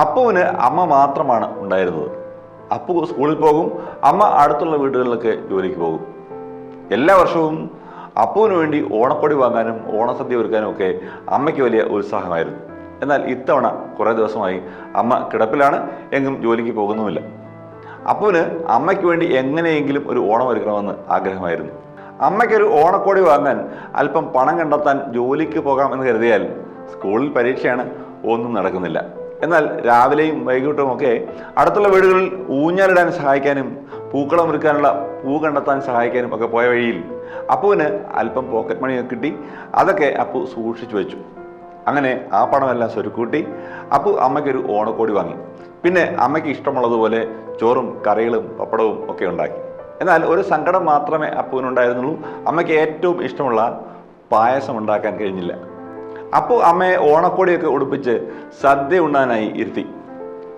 അപ്പുവിന് അമ്മ മാത്രമാണ് ഉണ്ടായിരുന്നത്. അപ്പു സ്കൂളിൽ പോകും അമ്മ അടുത്തുള്ള വീടുകളിലൊക്കെ ജോലിക്ക് പോകും. എല്ലാ വർഷവും അപ്പുവിന് വേണ്ടി ഓണക്കൊടി വാങ്ങാനും ഓണസദ്യ ഒരുക്കാനും ഒക്കെ അമ്മയ്ക്ക് വലിയ ഉത്സാഹമായിരുന്നു. എന്നാൽ ഇത്തവണ കുറേ ദിവസമായി അമ്മ കിടപ്പിലാണ് എങ്ങും ജോലിക്ക് പോകുന്നുമില്ല. അപ്പുവിന് അമ്മയ്ക്ക് വേണ്ടി എങ്ങനെയെങ്കിലും ഒരു ഓണം ഒരുക്കണമെന്ന് ആഗ്രഹമായിരുന്നു. അമ്മയ്ക്കൊരു ഓണക്കോടി വാങ്ങാൻ അല്പം പണം കണ്ടെത്താൻ ജോലിക്ക് പോകാം എന്ന് കരുതിയാൽ സ്കൂളിൽ പരീക്ഷയാണ് ഒന്നും നടക്കുന്നില്ല. എന്നാൽ രാവിലെയും വൈകിട്ടും ഒക്കെ അടുത്തുള്ള വീടുകളിൽ ഊഞ്ഞാലിടാൻ സഹായിക്കാനും പൂക്കളം ഒരുക്കാനുള്ള പൂ കണ്ടെത്താൻ സഹായിക്കാനും ഒക്കെ പോയ വഴിയിൽ അപ്പുവിന് അല്പം പോക്കറ്റ് മണിയൊക്കെ കിട്ടി. അതൊക്കെ അപ്പു സൂക്ഷിച്ചു വെച്ചു. അങ്ങനെ ആ പണമെല്ലാം സ്വരുക്കൂട്ടി. അപ്പു അമ്മയ്ക്കൊരു ഓണക്കോടി വാങ്ങി. പിന്നെ അമ്മയ്ക്ക് ഇഷ്ടമുള്ളതുപോലെ ചോറും കറികളും പപ്പടവും ഒക്കെ ഉണ്ടാക്കി. എന്നാൽ ഒരു സങ്കടം മാത്രമേ അപ്പുവിനുണ്ടായിരുന്നുള്ളൂ. അമ്മയ്ക്ക് ഏറ്റവും ഇഷ്ടമുള്ള പായസം ഉണ്ടാക്കാൻ കഴിഞ്ഞില്ല. അപ്പു അമ്മയെ ഓണക്കോടിയൊക്കെ ഉടുപ്പിച്ച് സദ്യ ഉണ്ണാനായി ഇരുത്തി.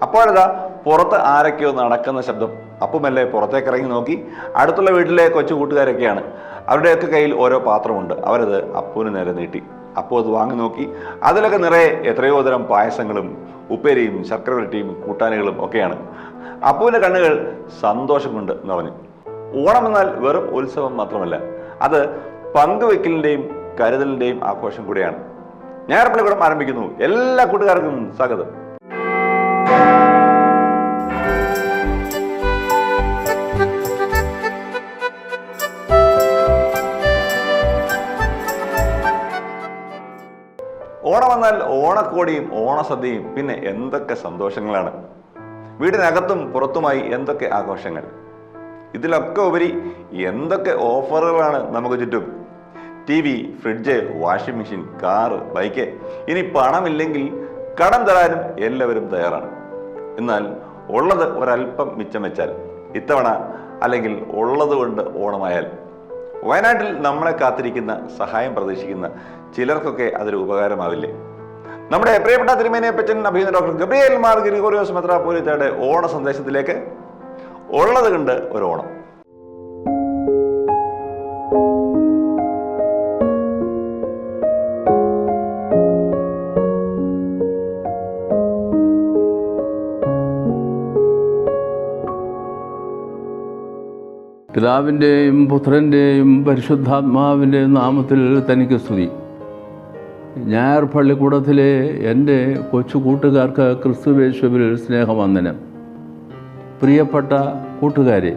അപ്പോഴതാ പുറത്ത് ആരൊക്കെയോ നടക്കുന്ന ശബ്ദം. അപ്പു മെല്ലെ പുറത്തേക്ക് ഇറങ്ങി നോക്കി. അടുത്തുള്ള വീട്ടിലെ കൊച്ചു കൂട്ടുകാരൊക്കെയാണ് അവരുടെയൊക്കെ കയ്യിൽ ഓരോ പാത്രമുണ്ട്. അവരത് അപ്പുവിന് നേരെ നീട്ടി. അപ്പു അത് വാങ്ങി നോക്കി. അതിലൊക്കെ നിറയെ എത്രയോ തരം പായസങ്ങളും ഉപ്പേരിയും ശർക്കര വരട്ടിയും കൂട്ടാനുകളും ഒക്കെയാണ്. അപ്പുവിന്റെ കണ്ണുകൾ സന്തോഷം കൊണ്ട് നിറഞ്ഞു. ഓണം എന്നാൽ വെറും ഉത്സവം മാത്രമല്ല അത് പങ്കുവെക്കലിന്റെയും കരുതലിന്റെയും ആഘോഷം കൂടിയാണ്. ഞായറപ്പള്ളിക്കൂടം ആരംഭിക്കുന്നു. എല്ലാ കൂട്ടുകാർക്കും സ്വാഗതം. ഓണം വന്നാൽ ഓണക്കോടിയും ഓണസദ്യയും പിന്നെ എന്തൊക്കെ സന്തോഷങ്ങളാണ്. വീടിനകത്തും പുറത്തുമായി എന്തൊക്കെ ആഘോഷങ്ങൾ. ഇതിലൊക്കെ ഉപരി എന്തൊക്കെ ഓഫറുകളാണ് നമുക്ക് ചുറ്റും. T V fridge washing machine car bike ഇനി പണമില്ലെങ്കിൽ കടം തരാനും എല്ലാവരും തയ്യാറാണ്. എന്നാൽ ഉള്ളത് ഒരല്പം മിച്ചം വെച്ചാൽ ഇത്തവണ അല്ലെങ്കിൽ ഉള്ളത് കൊണ്ട് ഓണമായാൽ വയനാട്ടിൽ നമ്മളെ കാത്തിരിക്കുന്ന സഹായം പ്രതീക്ഷിക്കുന്ന ചിലർക്കൊക്കെ അതൊരു ഉപകാരമാവില്ലേ? നമ്മുടെ പ്രിയപ്പെട്ട തിരുമേനിയപ്പച്ചൻ അഭിനന്ദ ഡോക്ടർ ഗബ്രിയേൽ മാർ ഗ്രിഗോറിയോസ് മെത്രാപോലിത്തയുടെ ഓണ സന്ദേശത്തിലേക്ക്. ഉള്ളത് കണ്ട് ഒരു ഓണം. പിതാവിന്റെയും പുത്രന്റെയും പരിശുദ്ധാത്മാവിന്റെയും നാമത്തിൽ തനിക്ക് സ്തുതി. ഞായർ പള്ളിക്കൂടത്തിലെ എന്റെ കൊച്ചു കൂട്ടുകാർക്ക് ക്രിസ്തുവേശുവിൽ സ്നേഹവന്ദനം. പ്രിയപ്പെട്ട കൂട്ടുകാരെ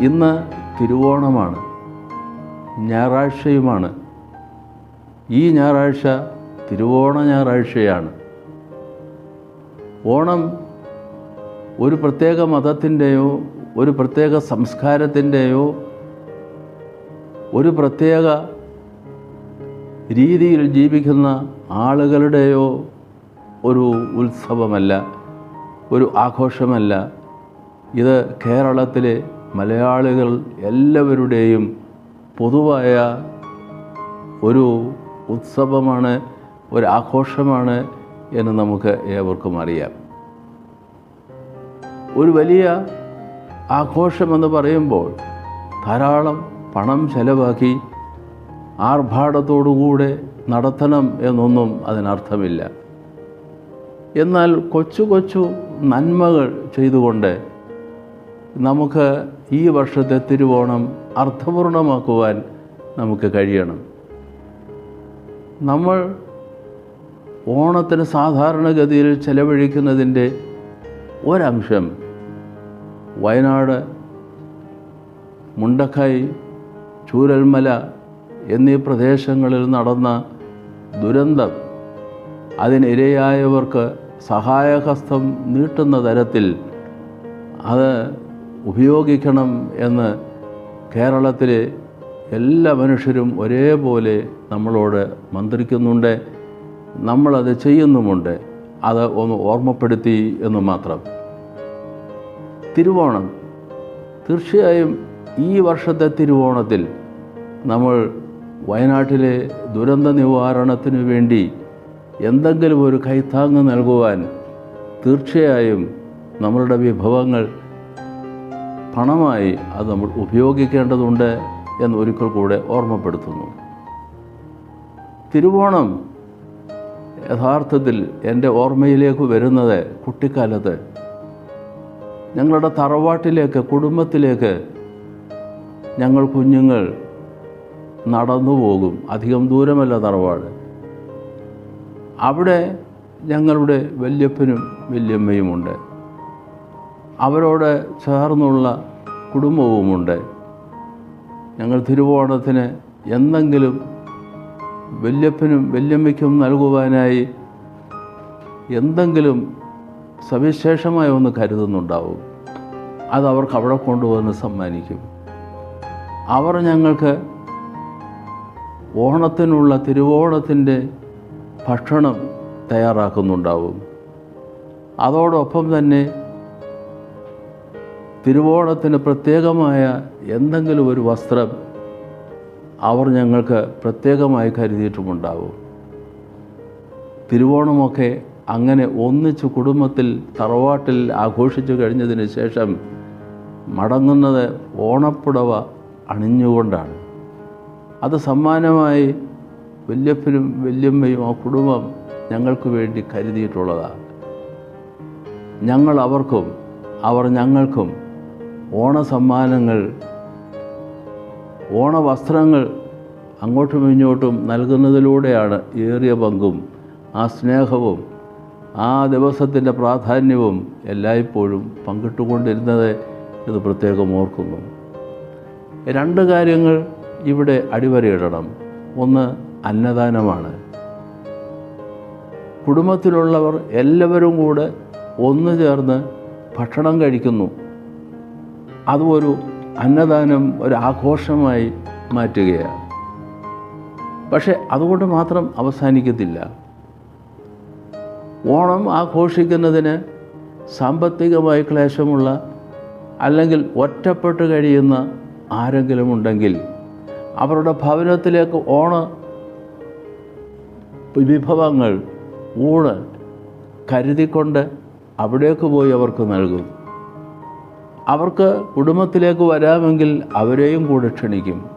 ഇന്ന് തിരുവോണമാണ് ഞായറാഴ്ചയുമാണ്. ഈ ഞായറാഴ്ച തിരുവോണ ഞായറാഴ്ചയാണ്. ഓണം ഒരു പ്രത്യേക മതത്തിന്റെയോ ഒരു പ്രത്യേക സംസ്കാരത്തിന്റെയോ ഒരു പ്രത്യേക രീതിയിൽ ജീവിക്കുന്ന ആളുകളുടെയോ ഒരു ഉത്സവമല്ല ഒരു ആഘോഷമല്ല. ഇത് കേരളത്തിലെ മലയാളികൾ എല്ലാവരുടെയും പൊതുവായ ഒരു ഉത്സവമാണ് ഒരു ആഘോഷമാണ് എന്ന് നമുക്ക് ഏവർക്കും അറിയാം. ഒരു വലിയ ആഘോഷമെന്ന് പറയുമ്പോൾ ധാരാളം പണം ചെലവാക്കി ആർഭാടത്തോടുകൂടെ നടത്തണം എന്നൊന്നും അതിനർത്ഥമില്ല. എന്നാൽ കൊച്ചു കൊച്ചു നന്മകൾ ചെയ്തുകൊണ്ട് നമുക്ക് ഈ വർഷത്തെ തിരുവോണം അർത്ഥപൂർണമാക്കുവാൻ നമുക്ക് കഴിയണം. നമ്മൾ ഓണത്തിന് സാധാരണഗതിയിൽ ചെലവഴിക്കുന്നതിന്റെ ഒരംശം വയനാട് മുണ്ടക്കൈ ചൂരൽമല എന്നീ പ്രദേശങ്ങളിൽ നടന്ന ദുരന്തം അതിനിരയായവർക്ക് സഹായഹസ്തം നീട്ടുന്ന തരത്തിൽ അത് ഉപയോഗിക്കണം എന്ന് കേരളത്തിലെ എല്ലാ മനുഷ്യരും ഒരേപോലെ നമ്മളോട് മന്ത്രിക്കുന്നുണ്ട്. നമ്മളത് ചെയ്യുന്നുമുണ്ട്. അത് ഒന്ന് ഓർമ്മപ്പെടുത്തി എന്ന് മാത്രം. തിരുവോണം. തീർച്ചയായും ഈ വർഷത്തെ തിരുവോണത്തിൽ നമ്മൾ വയനാട്ടിലെ ദുരന്ത നിവാരണത്തിനു വേണ്ടി എന്തെങ്കിലും ഒരു കൈത്താങ്ങ് നൽകുവാൻ തീർച്ചയായും നമ്മളുടെ വിഭവങ്ങൾ പണമായി അത് നമ്മൾ ഉപയോഗിക്കേണ്ടതുണ്ട് എന്ന് ഒരിക്കൽ കൂടെ ഓർമ്മപ്പെടുത്തുന്നു. തിരുവോണം യഥാർത്ഥത്തിൽ എന്റെ ഓർമ്മയിലേക്ക് വരുന്നത് കുട്ടിക്കാലത്ത് ഞങ്ങളുടെ തറവാട്ടിലേക്ക് കുടുംബത്തിലേക്ക് ഞങ്ങൾ കുഞ്ഞുങ്ങൾ നടന്നു പോകും. അധികം ദൂരമല്ല തറവാട്. അവിടെ ഞങ്ങളുടെ വല്യപ്പനും വല്യമ്മയുമുണ്ട്. അവരോട് ചേർന്നുള്ള കുടുംബവുമുണ്ട്. ഞങ്ങൾ തിരുവോണത്തിന് എന്തെങ്കിലും വല്യപ്പനും വല്യമ്മയ്ക്കും നൽകുവാനായി എന്തെങ്കിലും സവിശേഷമായ ഒന്ന് കരുതുന്നുണ്ടാവും. അത് അവർക്ക് അവിടെ കൊണ്ടുവന്ന് സമ്മാനിക്കും. അവർ ഞങ്ങൾക്ക് ഓണത്തിനുള്ള തിരുവോണത്തിന്റെ ഭക്ഷണം തയ്യാറാക്കുന്നുണ്ടാവും. അതോടൊപ്പം തന്നെ തിരുവോണത്തിന് പ്രത്യേകമായ എന്തെങ്കിലും ഒരു വസ്ത്രം അവർ ഞങ്ങൾക്ക് പ്രത്യേകമായി കരുതിയിട്ടുമുണ്ടാവും. തിരുവോണമൊക്കെ അങ്ങനെ ഒന്നിച്ച് കുടുംബത്തിൽ തറവാട്ടിൽ ആഘോഷിച്ചു കഴിഞ്ഞതിന് ശേഷം മടങ്ങുന്നത് ഓണപ്പുടവ അണിഞ്ഞുകൊണ്ടാണ്. അത് സമ്മാനമായി വല്യപ്പനും വല്യമ്മയും ആ കുടുംബം ഞങ്ങൾക്ക് വേണ്ടി കരുതിയിട്ടുള്ളതാണ്. ഞങ്ങൾ അവർക്കും അവർ ഞങ്ങൾക്കും ഓണസമ്മാനങ്ങൾ ഓണവസ്ത്രങ്ങൾ അങ്ങോട്ടും ഇങ്ങോട്ടും നൽകുന്നതിലൂടെയാണ് ഏറിയ പങ്കും ആ സ്നേഹവും ആ ദിവസത്തിന്റെ പ്രാധാന്യവും എല്ലായ്പ്പോഴും പങ്കിട്ടുകൊണ്ടിരുന്നത് ഇത് പ്രത്യേകം ഓർക്കുന്നു. രണ്ട് കാര്യങ്ങൾ ഇവിടെ അടിവരയിടണം. ഒന്ന് അന്നദാനമാണ്. കുടുംബത്തിലുള്ളവർ എല്ലാവരും കൂടെ ഒന്നു ചേർന്ന് ഭക്ഷണം കഴിക്കുന്നു. അതും ഒരു അന്നദാനം ഒരു ആഘോഷമായി മാറ്റുകയാണ്. പക്ഷേ അതുകൊണ്ട് മാത്രം അവസാനിക്കത്തില്ല. ഓണം ആഘോഷിക്കുന്നതിന് സാമ്പത്തികമായി ക്ലേശമുള്ള അല്ലെങ്കിൽ ഒറ്റപ്പെട്ട് കഴിയുന്ന ആരെങ്കിലും ഉണ്ടെങ്കിൽ അവരുടെ ഭവനത്തിലേക്ക് ഓണ വിഭവങ്ങൾ ഊണ് കരുതിക്കൊണ്ട് അവിടേക്ക് പോയി അവർക്ക് നൽകും. അവർക്ക് കുടുംബത്തിലേക്ക് വരാമെങ്കിൽ അവരെയും കൂടെ ക്ഷണിക്കും.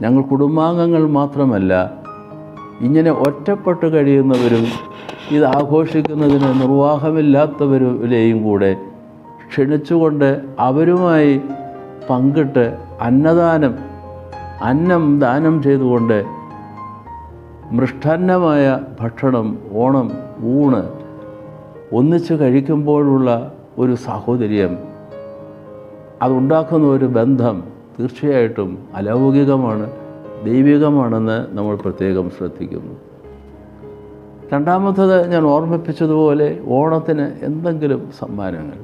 ഞങ്ങൾ കുടുംബാംഗങ്ങൾ മാത്രമല്ല ഇങ്ങനെ ഒറ്റപ്പെട്ട് കഴിയുന്നവരും ഇത് ആഘോഷിക്കുന്നതിന് നിർവാഹമില്ലാത്തവരിലെയും കൂടെ ക്ഷണിച്ചുകൊണ്ട് അവരുമായി പങ്കിട്ട് അന്നദാനം അന്നം ദാനം ചെയ്തുകൊണ്ട് മൃഷ്ടാന്നമായ ഭക്ഷണം ഓണം ഊണ് ഒന്നിച്ച് കഴിക്കുമ്പോഴുള്ള ഒരു സാഹോദര്യം അതുണ്ടാക്കുന്ന ഒരു ബന്ധം തീർച്ചയായിട്ടും അലൗകികമാണ് ദൈവികമാണെന്ന് നമ്മൾ പ്രത്യേകം ശ്രദ്ധിക്കുന്നു. രണ്ടാമത്തത് ഞാൻ ഓർമ്മിപ്പിച്ചതുപോലെ ഓണത്തിന് എന്തെങ്കിലും സമ്മാനങ്ങൾ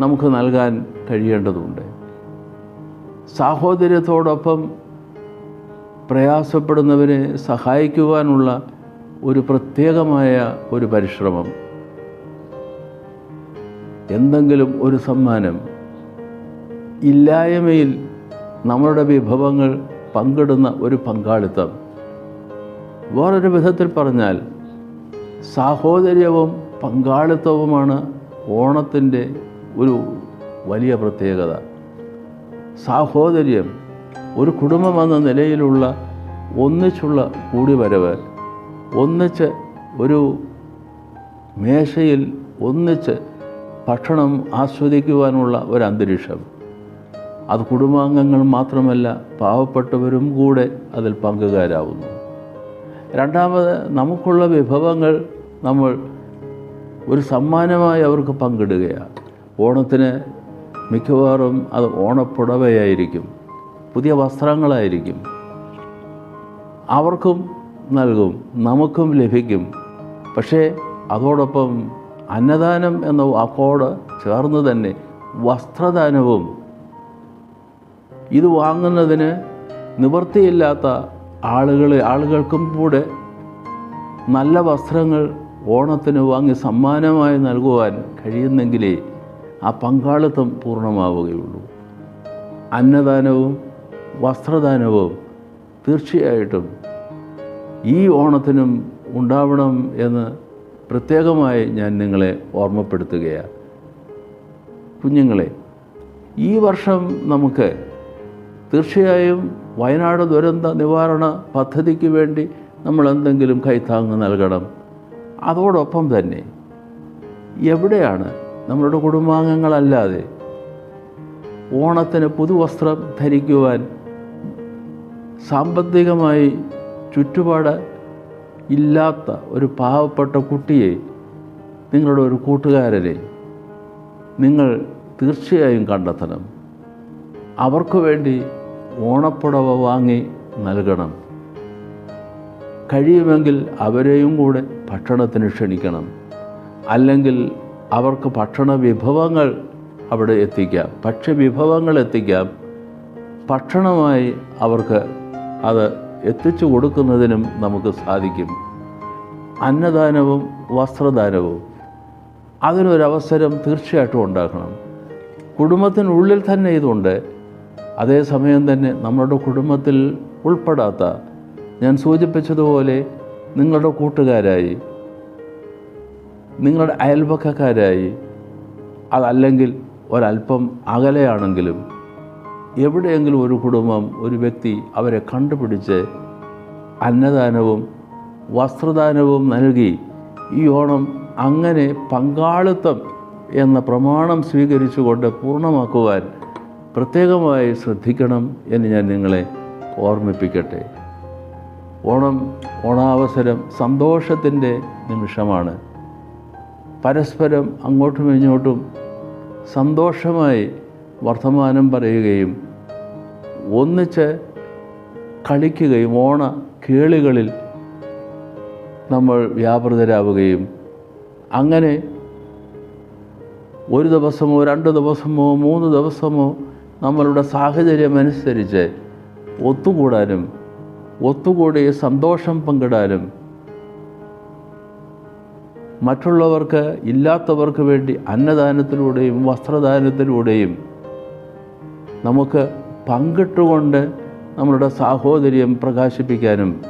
നമുക്ക് നൽകാൻ കഴിയേണ്ടതുണ്ട്. സാഹോദര്യത്തോടൊപ്പം പ്രയാസപ്പെടുന്നവരെ സഹായിക്കുവാനുള്ള ഒരു പ്രത്യേകമായ ഒരു പരിശ്രമം. എന്തെങ്കിലും ഒരു സമ്മാനം. ഇല്ലായ്മയിൽ നമ്മളുടെ വിഭവങ്ങൾ പങ്കിടുന്ന ഒരു പങ്കാളിത്തം. വേറൊരു വിധത്തിൽ പറഞ്ഞാൽ സാഹോദര്യവും പങ്കാളിത്തവുമാണ് ഓണത്തിന്റെ ഒരു വലിയ പ്രത്യേകത. സാഹോദര്യം ഒരു കുടുംബം എന്ന നിലയിലുള്ള ഒന്നിച്ചുള്ള കൂടിവരവ് ഒന്നിച്ച് ഒരു മേശയിൽ ഒന്നിച്ച് ഭക്ഷണം ആസ്വദിക്കുവാനുള്ള ഒരു അന്തരീക്ഷം. അത് കുടുംബാംഗങ്ങൾ മാത്രമല്ല പാവപ്പെട്ടവരും കൂടെ അതിൽ പങ്കുകാരാവുന്നു. രണ്ടാമത് നമുക്കുള്ള വിഭവങ്ങൾ നമ്മൾ ഒരു സമ്മാനമായി അവർക്ക് പങ്കിടുകയാണ്. ഓണത്തിന് മിക്കവാറും അത് ഓണപ്പുടവയായിരിക്കും പുതിയ വസ്ത്രങ്ങളായിരിക്കും. അവർക്കും നൽകും നമുക്കും ലഭിക്കും. പക്ഷേ അതോടൊപ്പം അന്നദാനം എന്ന വാക്കോട് ചേർന്ന് തന്നെ വസ്ത്രദാനവും ഇത് വാങ്ങുന്നതിന് നിവൃത്തിയില്ലാത്ത ആളുകളെ ആളുകൾക്കും കൂടെ നല്ല വസ്ത്രങ്ങൾ ഓണത്തിന് വാങ്ങി സമ്മാനമായി നൽകുവാൻ കഴിയുന്നെങ്കിലേ ആ പങ്കാളിത്തം പൂർണമാവുകയുള്ളൂ. അന്നദാനവും വസ്ത്രദാനവും തീർച്ചയായിട്ടും ഈ ഓണത്തിനും ഉണ്ടാവണം എന്ന് പ്രത്യേകമായി ഞാൻ നിങ്ങളെ ഓർമ്മപ്പെടുത്തുകയാണ്. കുഞ്ഞുങ്ങളെ ഈ വർഷം നമുക്ക് തീർച്ചയായും വയനാട് ദുരന്ത നിവാരണ പദ്ധതിക്ക് വേണ്ടി നമ്മൾ എന്തെങ്കിലും കൈത്താങ്ങ് നൽകണം. അതോടൊപ്പം തന്നെ എവിടെയാണ് നമ്മളുടെ കുടുംബാംഗങ്ങളല്ലാതെ ഓണത്തിന് പുതുവസ്ത്രം ധരിക്കുവാൻ സാമ്പത്തികമായി ചുറ്റുപാട് ഇല്ലാത്ത ഒരു പാവപ്പെട്ട കുട്ടിയെ നിങ്ങളുടെ ഒരു കൂട്ടുകാരനെ നിങ്ങൾ തീർച്ചയായും കണ്ടെത്തണം. അവർക്ക് വേണ്ടി ഓണപ്പുടവ വാങ്ങി നൽകണം. കഴിയുമെങ്കിൽ അവരെയും കൂടെ ഭക്ഷണത്തിന് ക്ഷണിക്കണം. അല്ലെങ്കിൽ അവർക്ക് ഭക്ഷണ വിഭവങ്ങൾ അവിടെ എത്തിക്കാം. ഭക്ഷ്യവിഭവങ്ങൾ എത്തിക്കാം. ഭക്ഷണമായി അവർക്ക് അത് എത്തിച്ചു കൊടുക്കുന്നതിനും നമുക്ക് സാധിക്കും. അന്നദാനവും വസ്ത്രദാനവും. അതിനൊരവസരം തീർച്ചയായിട്ടും ഉണ്ടാക്കണം കുടുംബത്തിനുള്ളിൽ തന്നെ ഇതുണ്ട്. അതേസമയം തന്നെ നമ്മുടെ കുടുംബത്തിൽ ഉൾപ്പെടാത്ത ഞാൻ സൂചിപ്പിച്ചതുപോലെ നിങ്ങളുടെ കൂട്ടുകാരായി നിങ്ങളുടെ അയൽപക്കക്കാരായി അതല്ലെങ്കിൽ ഒരല്പം അകലെയാണെങ്കിലും എവിടെയെങ്കിലും ഒരു കുടുംബം ഒരു വ്യക്തി അവരെ കണ്ടുപിടിച്ച് അന്നദാനവും വസ്ത്രദാനവും നൽകി ഈ ഓണം അങ്ങനെ പങ്കാളിത്തം എന്ന പ്രമാണം സ്വീകരിച്ചുകൊണ്ട് പൂർണമാക്കുവാൻ പ്രത്യേകമായി ശ്രദ്ധിക്കണം എന്ന് ഞാൻ നിങ്ങളെ ഓർമ്മിപ്പിക്കട്ടെ. ഓണം ഓണാവസരം സന്തോഷത്തിന്റെ നിമിഷമാണ്. പരസ്പരം അങ്ങോട്ടും ഇങ്ങോട്ടും സന്തോഷമായി വർത്തമാനം പറയുകയും ഒന്നിച്ച് കളിക്കുകയും ഓണ കേളികളിൽ നമ്മൾ വ്യാപൃതരാവുകയും അങ്ങനെ ഒരു ദിവസമോ രണ്ട് ദിവസമോ മൂന്ന് ദിവസമോ നമ്മളുടെ സാഹചര്യമനുസരിച്ച് ഒത്തുകൂടാനും ഒത്തുകൂടി സന്തോഷം പങ്കിടാനും മറ്റുള്ളവർക്ക് ഇല്ലാത്തവർക്ക് വേണ്ടി അന്നദാനത്തിലൂടെയും വസ്ത്രദാനത്തിലൂടെയും നമുക്ക് പങ്കിട്ടുകൊണ്ട് നമ്മളുടെ സാഹോദര്യം പ്രകാശിപ്പിക്കാനും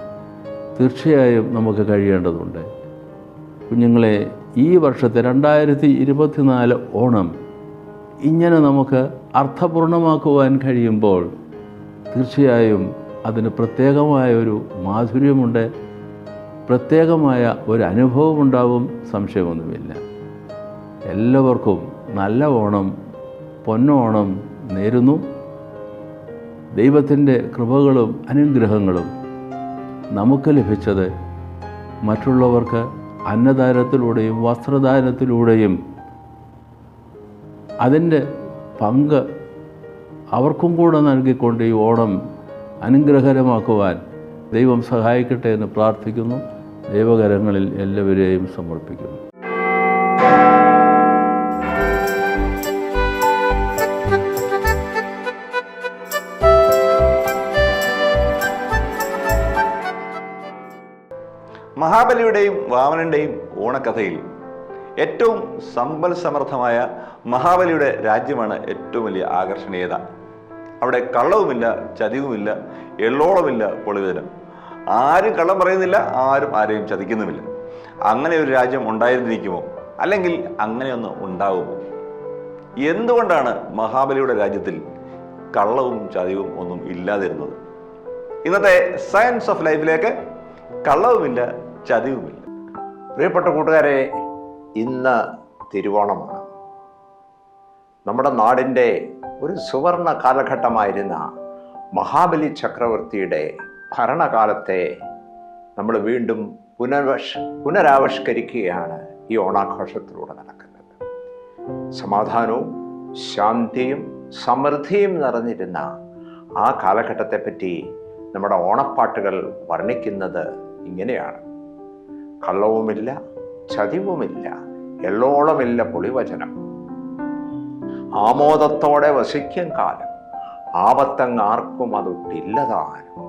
തീർച്ചയായും നമുക്ക് കഴിയേണ്ടതുണ്ട്. കുഞ്ഞുങ്ങളെ ഈ വർഷത്തെ രണ്ടായിരത്തി ഇരുപത്തിനാല് ഓണം ഇങ്ങനെ നമുക്ക് അർത്ഥപൂർണമാക്കുവാൻ കഴിയുമ്പോൾ തീർച്ചയായും അതിന് പ്രത്യേകമായ ഒരു മാധുര്യമുണ്ട് പ്രത്യേകമായ ഒരു അനുഭവമുണ്ടാവും സംശയമൊന്നുമില്ല. എല്ലാവർക്കും നല്ല ഓണം പൊന്നോണം നേരുന്നു. ദൈവത്തിന്റെ കൃപകളും അനുഗ്രഹങ്ങളും നമുക്ക് ലഭിച്ചത് മറ്റുള്ളവർക്ക് അന്നദാനത്തിലൂടെയും വസ്ത്രദാനത്തിലൂടെയും അതിന്റെ പങ്ക് അവർക്കും കൂടെ നൽകിക്കൊണ്ട് ഈ ഓണം അനുഗ്രഹകരമാക്കുവാൻ ദൈവം സഹായിക്കട്ടെ എന്ന് പ്രാർത്ഥിക്കുന്നു. ദൈവകരങ്ങളിൽ എല്ലാവരെയും സമർപ്പിക്കുന്നു. മഹാബലിയുടെയും വാമനന്റെയും ഓണക്കഥയിൽ ഏറ്റവും സമ്പൽ സമൃദ്ധമായ മഹാബലിയുടെ രാജ്യമാണ് ഏറ്റവും വലിയ ആകർഷണീയത. അവിടെ കള്ളവുമില്ല ചതിവുമില്ല എള്ളോളമില്ല പൊളിവേദനം ആരും കള്ളം പറയുന്നില്ല ആരും ആരെയും ചതിക്കുന്നുമില്ല. അങ്ങനെ ഒരു രാജ്യം ഉണ്ടായിരുന്നിരിക്കുമോ? അല്ലെങ്കിൽ അങ്ങനെയൊന്ന് ഉണ്ടാകുമോ എന്തുകൊണ്ടാണ് മഹാബലിയുടെ രാജ്യത്തിൽ കള്ളവും ചതിവും ഒന്നും ഇല്ലാതിരുന്നത്? ഇന്നത്തെ സയൻസ് ഓഫ് ലൈഫിലേക്ക് കള്ളവുമില്ല ചതിവുമില്ല. പ്രിയപ്പെട്ട കൂട്ടുകാരെ ഇന്ന് തിരുവോണമാണ് നമ്മുടെ നാടിന്റെ ഒരു സുവർണ കാലഘട്ടമായിരുന്ന മഹാബലി ചക്രവർത്തിയുടെ ഭരണകാലത്തെ നമ്മൾ വീണ്ടും പുനർവഷ് പുനരാവിഷ്കരിക്കുകയാണ് ഈ ഓണാഘോഷത്തിലൂടെ നടക്കുന്നത്. സമാധാനവും ശാന്തിയും സമൃദ്ധിയും നിറഞ്ഞിരുന്ന ആ കാലഘട്ടത്തെപ്പറ്റി നമ്മുടെ ഓണപ്പാട്ടുകൾ വർണിക്കുന്നത് ഇങ്ങനെയാണ്. കള്ളവുമില്ല ചതിവുമില്ല എള്ളോളമില്ല പൊളിവചനം. ആമോദത്തോടെ വസിക്കും കാലം. ആപത്തങ്ങ് ആർക്കും അതൊട്ടില്ലതാനും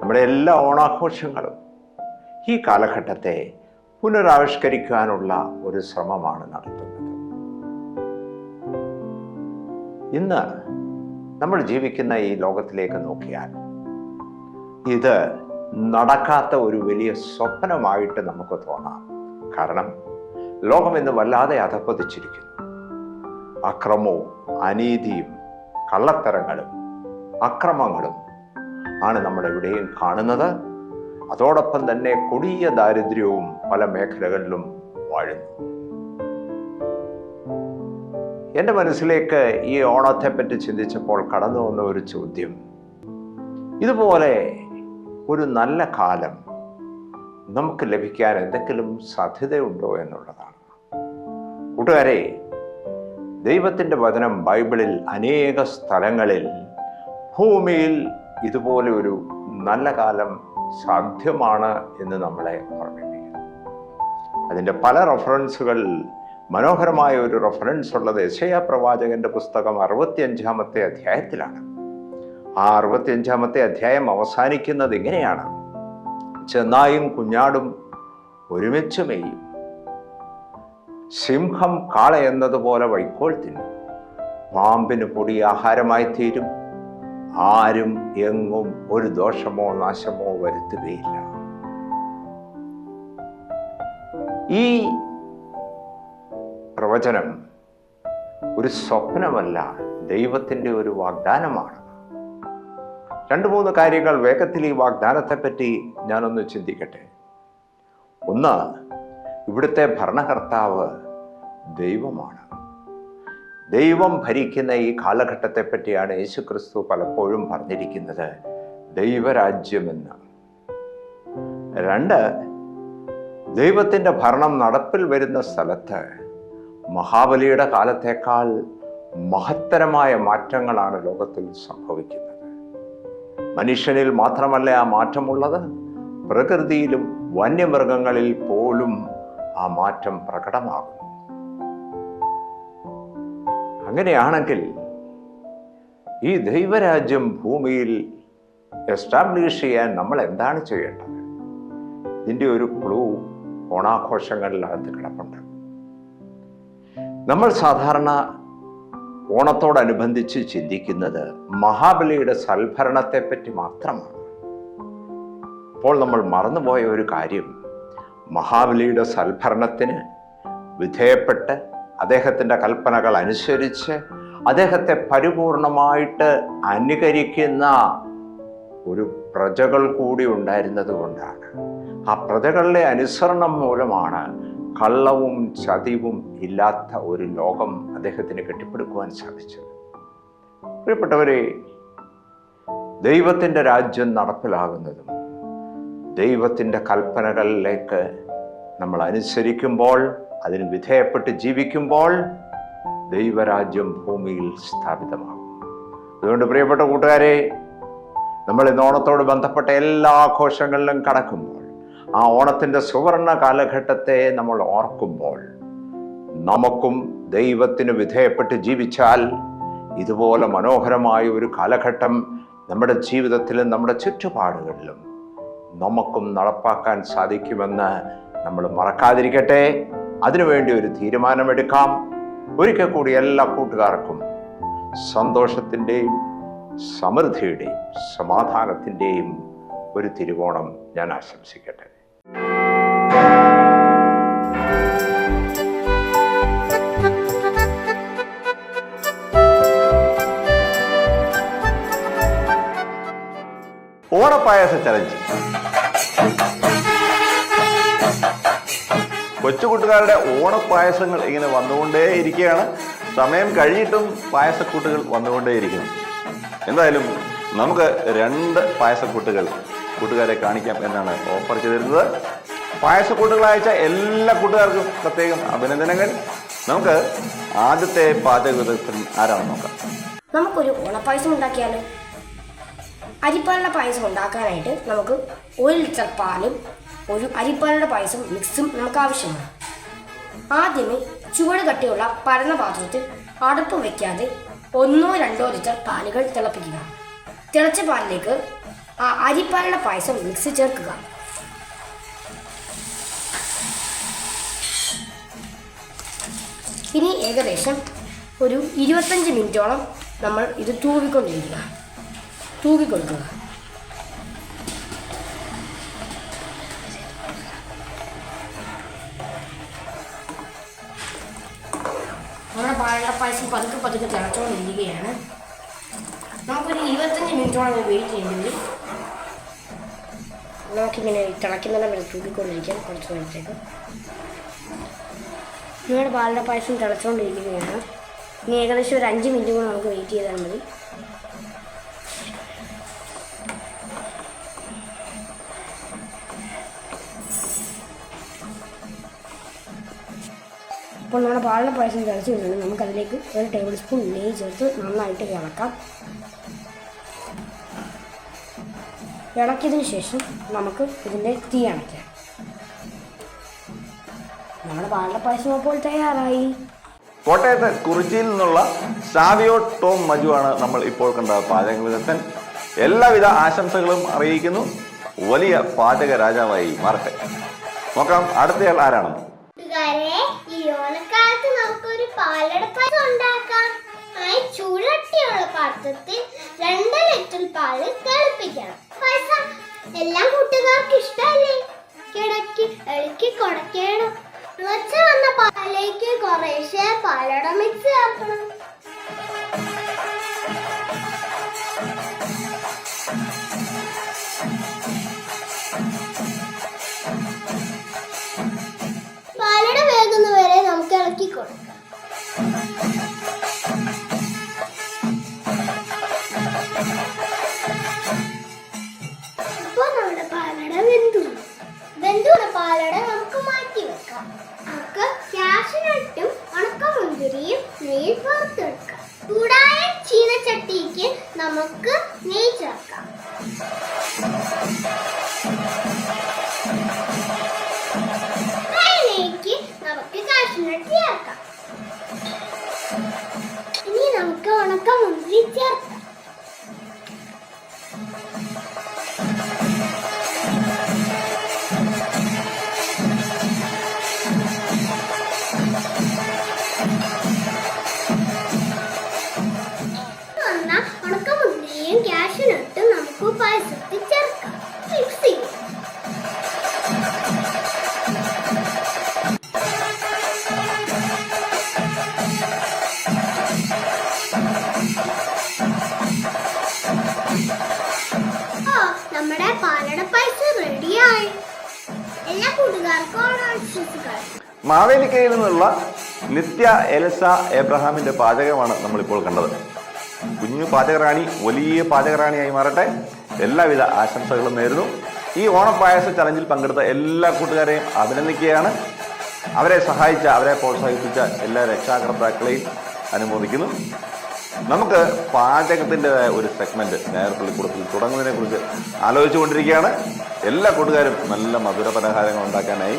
നമ്മുടെ എല്ലാ ഓണാഘോഷങ്ങളും ഈ കാലഘട്ടത്തെ പുനരാവിഷ്കരിക്കാനുള്ള ഒരു ശ്രമമാണ് നടത്തുന്നത്. ഇന്ന് നമ്മൾ ജീവിക്കുന്ന ഈ ലോകത്തിലേക്ക് നോക്കിയാൽ ഇത് നടക്കാത്ത ഒരു വലിയ സ്വപ്നമായിട്ട് നമുക്ക് തോന്നാം. കാരണം ലോകം ഇന്ന് വല്ലാതെ അധപ്പതിച്ചിരിക്കുന്നു. അക്രമവും അനീതിയും കള്ളത്തരങ്ങളും അക്രമങ്ങളും ആണ് നമ്മൾ എവിടെയും കാണുന്നത്. അതോടൊപ്പം തന്നെ കൊടിയ ദാരിദ്ര്യവും പല മേഖലകളിലും വാഴുന്നു. എന്റെ മനസ്സിലേക്ക് ഈ ഓണത്തെപ്പറ്റി ചിന്തിച്ചപ്പോൾ കടന്നു വന്ന ഒരു ചോദ്യം. ഇതുപോലെ ഒരു നല്ല കാലം നമുക്ക് ലഭിക്കാൻ എന്തെങ്കിലും സാധ്യതയുണ്ടോ എന്നുള്ളതാണ്. കൂട്ടുകാരെ ദൈവത്തിന്റെ വചനം ബൈബിളിൽ അനേക സ്ഥലങ്ങളിൽ ഭൂമിയിൽ ഇതുപോലെ ഒരു നല്ല കാലം സാധ്യമാണ് എന്ന് നമ്മളെ ഓർമ്മിപ്പിക്കുന്നു. അതിന്റെ പല റെഫറൻസുകൾ മനോഹരമായ ഒരു റെഫറൻസ് ഉള്ളത് യശയ പ്രവാചകന്റെ പുസ്തകം അറുപത്തിയഞ്ചാമത്തെ അധ്യായത്തിലാണ്. ആ അറുപത്തിയഞ്ചാമത്തെ അധ്യായം അവസാനിക്കുന്നത് ഇങ്ങനെയാണ്. ചെന്നായും കുഞ്ഞാടും ഒരുമിച്ച് മെയ്യും സിംഹം കാള എന്നതുപോലെ വൈക്കോൽ തിന്നും. പാമ്പിന് പൊടി ആഹാരമായി തീരും. ആരും എങ്ങും ഒരു ദോഷമോ നാശമോ വരുത്തുകയില്ല. ഈ പ്രവചനം ഒരു സ്വപ്നമല്ല ദൈവത്തിന്റെ ഒരു വാഗ്ദാനമാണ്. രണ്ട് മൂന്ന് കാര്യങ്ങൾ വേഗത്തിൽ ഈ വാഗ്ദാനത്തെപ്പറ്റി ഞാനൊന്ന് ചിന്തിക്കട്ടെ. ഒന്ന് ഇവിടുത്തെ ഭരണകർത്താവ് ദൈവമാണ്. ദൈവം ഭരിക്കുന്ന ഈ കാലഘട്ടത്തെ പറ്റിയാണ് യേശുക്രിസ്തു പലപ്പോഴും പറഞ്ഞിരിക്കുന്നത് ദൈവരാജ്യമെന്ന്. രണ്ട് ദൈവത്തിന്റെ ഭരണം നടപ്പിൽ വരുന്ന സ്ഥലത്ത് മഹാബലിയുടെ കാലത്തേക്കാൾ മഹത്തരമായ മാറ്റങ്ങളാണ് ലോകത്തിൽ സംഭവിക്കുന്നത്. മനുഷ്യനിൽ മാത്രമല്ല ആ മാറ്റമുള്ളത് പ്രകൃതിയിലും വന്യമൃഗങ്ങളിൽ പോലും ആ മാറ്റം പ്രകടമാകുന്നു. അങ്ങനെയാണെങ്കിൽ ഈ ദൈവരാജ്യം ഭൂമിയിൽ എസ്റ്റാബ്ലിഷ് ചെയ്യാൻ നമ്മൾ എന്താണ് ചെയ്യേണ്ടത്? ഇതിന്റെ ഒരു ക്ലൂ ഓണാഘോഷങ്ങളിലകത്ത് കിടപ്പുണ്ട്. നമ്മൾ സാധാരണ ഓണത്തോടനുബന്ധിച്ച് ചിന്തിക്കുന്നത് മഹാബലിയുടെ സൽഭരണത്തെപ്പറ്റി മാത്രമാണ്. അപ്പോൾ നമ്മൾ മറന്നുപോയ ഒരു കാര്യം മഹാബലിയുടെ സൽഭരണത്തിന് വിധേയപ്പെട്ട് അദ്ദേഹത്തിന്റെ കൽപ്പനകൾ അനുസരിച്ച് അദ്ദേഹത്തെ പരിപൂർണമായിട്ട് അനുകരിക്കുന്ന ഒരു പ്രജകൾ കൂടി ഉണ്ടായിരുന്നത് കൊണ്ടാണ്. ആ പ്രജകളുടെ അനുസരണം മൂലമാണ് കള്ളവും ചതിവും ഇല്ലാത്ത ഒരു ലോകം അദ്ദേഹത്തിന് കെട്ടിപ്പടുക്കുവാൻ സാധിച്ചത്. പ്രിയപ്പെട്ടവരെ ദൈവത്തിന്റെ രാജ്യം നടപ്പിലാകുന്നതും ദൈവത്തിന്റെ കൽപ്പനകളിലേക്ക് നമ്മൾ അനുസരിക്കുമ്പോൾ അതിന് വിധേയപ്പെട്ട് ജീവിക്കുമ്പോൾ ദൈവരാജ്യം ഭൂമിയിൽ സ്ഥാപിതമാകും. അതുകൊണ്ട് പ്രിയപ്പെട്ട കൂട്ടുകാരെ നമ്മൾ ഇന്ന് ഓണത്തോട് ബന്ധപ്പെട്ട എല്ലാ ആഘോഷങ്ങളിലും കടക്കുമ്പോൾ ആ ഓണത്തിന്റെ സുവർണ കാലഘട്ടത്തെ നമ്മൾ ഓർക്കുമ്പോൾ നമുക്കും ദൈവത്തിന് വിധേയപ്പെട്ട് ജീവിച്ചാൽ ഇതുപോലെ മനോഹരമായ ഒരു കാലഘട്ടം നമ്മുടെ ജീവിതത്തിലും നമ്മുടെ ചുറ്റുപാടുകളിലും നമുക്കും നടപ്പാക്കാൻ സാധിക്കുമെന്ന് നമ്മൾ മറക്കാതിരിക്കട്ടെ. അതിനുവേണ്ടി ഒരു തീരുമാനമെടുക്കാം. ഒരിക്കൽ കൂടി എല്ലാ കൂട്ടുകാർക്കും സന്തോഷത്തിന്റെയും സമൃദ്ധിയുടെയും സമാധാനത്തിന്റെയും ഒരു തിരുവോണം ഞാൻ ആശംസിക്കട്ടെ. ഓണപ്പായസ ചലഞ്ച് കൊച്ചുകൂട്ടുകാരുടെ ഓണപ്പായസങ്ങൾ ഇങ്ങനെ വന്നുകൊണ്ടേ ഇരിക്കുകയാണ് സമയം കഴിഞ്ഞിട്ടും പായസക്കൂട്ടുകൾ വന്നുകൊണ്ടേയിരിക്കുന്നു. എന്തായാലും നമുക്ക് രണ്ട് പായസക്കൂട്ടുകൾ കൂട്ടുകാരെ കാണിക്കാം എന്നാണ് ഓഫർ ചെയ്തിരുന്നത്. പായസക്കൂട്ടുകൾ അയച്ച എല്ലാ കൂട്ടുകാർക്കും പ്രത്യേകം അഭിനന്ദനങ്ങൾ. നമുക്ക് ആദ്യത്തെ പാചക വിദഗ്ധൻ ആരാണെന്ന് നോക്കാം. നമുക്കൊരു ഓണപ്പായസം ഉണ്ടാക്കിയാലോ? അരിപ്പാലിന്റെ പായസം ഉണ്ടാക്കാനായിട്ട് നമുക്ക് ഒരു ലിറ്റർ പാലും ഒരു അരിപ്പാലിന്റെ പായസം മിക്സും നമുക്ക് ആവശ്യമാണ്. ആദ്യമേ ചുവട് കട്ടിയുള്ള പരന്ന പാത്രത്തിൽ അടുപ്പ് വയ്ക്കാതെ ഒന്നോ രണ്ടോ ലിറ്റർ പാലുകൾ തിളപ്പിക്കുക. തിളച്ച പാലിലേക്ക് ആ അരിപ്പാലിന്റെ പായസം മിക്സ് ചേർക്കുക. ഇനി ഏകദേശം ഒരു ഇരുപത്തഞ്ച് മിനിറ്റോളം നമ്മൾ ഇത് തൂവിക്കൊണ്ടിരിക്കുക. തൂവിക്കൊടുക്കുക നമ്മുടെ പാലപ്പായസം പതുക്കെ പതുക്കെ തിളച്ചുകൊണ്ടിരിക്കുകയാണ്. നമുക്കൊരു ഇരുപത്തഞ്ച് മിനിറ്റോളം വെയിറ്റ് വരും. നമുക്കിങ്ങനെ തിളയ്ക്കുന്നിടം വരെ തൂക്കിക്കൊണ്ടിരിക്കാം. കുറച്ച് നേരത്തേക്ക്. നിങ്ങളുടെ പാലട പായസം തിളച്ചുകൊണ്ടിരിക്കുകയാണ്. ഇനി ഏകദേശം ഒരു അഞ്ച് മിനിറ്റ് കൂടെ നമുക്ക് വെയിറ്റ് ചെയ്താൽ മതി. പാലിന്റെ പായസം തിളച്ച് വരുന്നുണ്ട് നമുക്കതിലേക്ക് ഒരു ടേബിൾ സ്പൂൺ നെയ്യ് ചേർത്ത് നന്നായിട്ട് ഇളക്കാം. ഇളക്കിയതിന് ശേഷം നമുക്ക് ഇതിന്റെ തീ അണയ്ക്കാം. നമ്മുടെ പാലിന്റെ പായസം അപ്പോൾ തയ്യാറായി. കോട്ടയത്ത് കുറിച്ചിയിൽ നിന്നുള്ള സാവിയോ ടോം മജുവാണ് നമ്മൾ ഇപ്പോൾ കണ്ട പാചക വിദഗ്ധൻ എല്ലാവിധ ആശംസകളും അറിയിക്കുന്നു. വലിയ പാചക രാജാവായി മാറട്ടെ. നോക്കാം അടുത്തയാൾ ആരാണെന്ന് ഓണക്കാലത്ത് നമുക്കൊരു പാലടപ്പായസം പായസം ഉണ്ടാക്കാം. ആയി ചൂടട്ടിയുള്ള പാത്രത്തിൽ രണ്ട് ലിറ്റർ പാൽ തിളപ്പിക്കണം. പായസം എല്ലാ കൂട്ടുകാർക്കും ഇഷ്ടമല്ലേ? കിടക്കി ഇളക്കി കുടക്കണം. തിളച്ച് വന്ന പാലേക്ക് കുറേശ്ശെ പാലട മിക്സ് ചേർക്കണം നമുക്ക് വന്ന ഉണക്കമുന്തിരിയും നമുക്ക് പായസത്തിൽ ചേർക്കാം. നമ്മുടെ പാലട റെഡിയായി. മാവേലിക്കയിൽ നിന്നുള്ള നിത്യ എലസ എബ്രഹാമിന്റെ പാചകമാണ് നമ്മളിപ്പോൾ കണ്ടത്. കുഞ്ഞു പാചകറാണി വലിയ പാചകറാണിയായി മാറട്ടെ. എല്ലാവിധ ആശംസകളും നേരുന്നു. ഈ ഓണപ്പായസ ചലഞ്ചിൽ പങ്കെടുത്ത എല്ലാ കൂട്ടുകാരെയും അഭിനന്ദിക്കുകയാണ്. അവരെ സഹായിച്ച അവരെ പ്രോത്സാഹിപ്പിച്ച എല്ലാ രക്ഷാകർത്താക്കളെയും അനുമോദിക്കുന്നു. നമുക്ക് പാചകത്തിന്റെ ഒരു സെഗ്മെന്റ് പള്ളിക്കൂടത്തിൽ തുടങ്ങുന്നതിനെ കുറിച്ച് ആലോചിച്ചുകൊണ്ടിരിക്കുകയാണ്. എല്ലാ കൂട്ടുകാരും നല്ല മധുര പലഹാരങ്ങൾ ഉണ്ടാക്കാനായി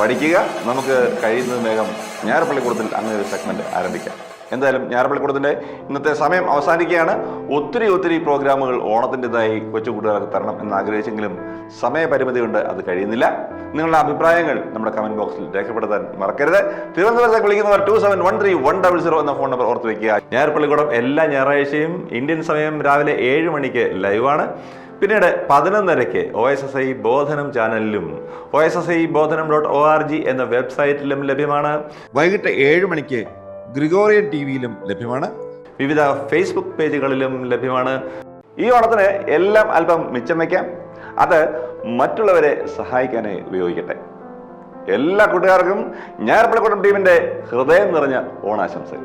പഠിക്കുക. നമുക്ക് കഴിയുന്നത് വേഗം ഞായർപ്പള്ളിക്കൂടത്തിൽ അങ്ങനെ ഒരു സെഗ്മെന്റ് ആരംഭിക്കാം. എന്തായാലും ഞാറപ്പള്ളിക്കൂടത്തിന്റെ ഇന്നത്തെ സമയം അവസാനിക്കുകയാണ്. ഒത്തിരി ഒത്തിരി പ്രോഗ്രാമുകൾ ഓണത്തിന്റെതായി കൊച്ചു കൂട്ടുകാർക്ക് തരണം എന്ന് ആഗ്രഹിച്ചെങ്കിലും സമയപരിമിതി കൊണ്ട് അത് കഴിയുന്നില്ല. നിങ്ങളുടെ അഭിപ്രായങ്ങൾ നമ്മുടെ കമന്റ് ബോക്സിൽ രേഖപ്പെടുത്താൻ മറക്കരുത്. തിരുവനന്തപുരത്തേക്ക് വിളിക്കുന്നവർ two seven one three one double zero എന്ന ഫോൺ നമ്പർ ഓർത്ത് വയ്ക്കുക ഞാറപ്പള്ളിക്കൂടം എല്ലാ ഞായറാഴ്ചയും ഇന്ത്യൻ സമയം രാവിലെ ഏഴ് മണിക്ക് ലൈവാണ് പിന്നീട് പതിനൊന്നരയ്ക്ക് O S S I Bodhanam ചാനലിലും O S S I Bodhanam dot O R G എന്ന വെബ്സൈറ്റിലും ലഭ്യമാണ്. വൈകിട്ട് ഏഴ് മണിക്ക് ഗ്രിഗോറിയൻ ടി വിയിലും ലഭ്യമാണ്. വിവിധ ഫേസ്ബുക്ക് പേജുകളിലും ലഭ്യമാണ്. ഈ ഓണത്തിന് എല്ലാം അല്പം മിച്ചം വയ്ക്കാം അത് മറ്റുള്ളവരെ സഹായിക്കാനായി ഉപയോഗിക്കട്ടെ. എല്ലാ കൂട്ടുകാർക്കും ഞാൻ ഞായർപ്പള്ളിക്കുടം ടീമിന്റെ ഹൃദയം നിറഞ്ഞ ഓണാശംസകൾ.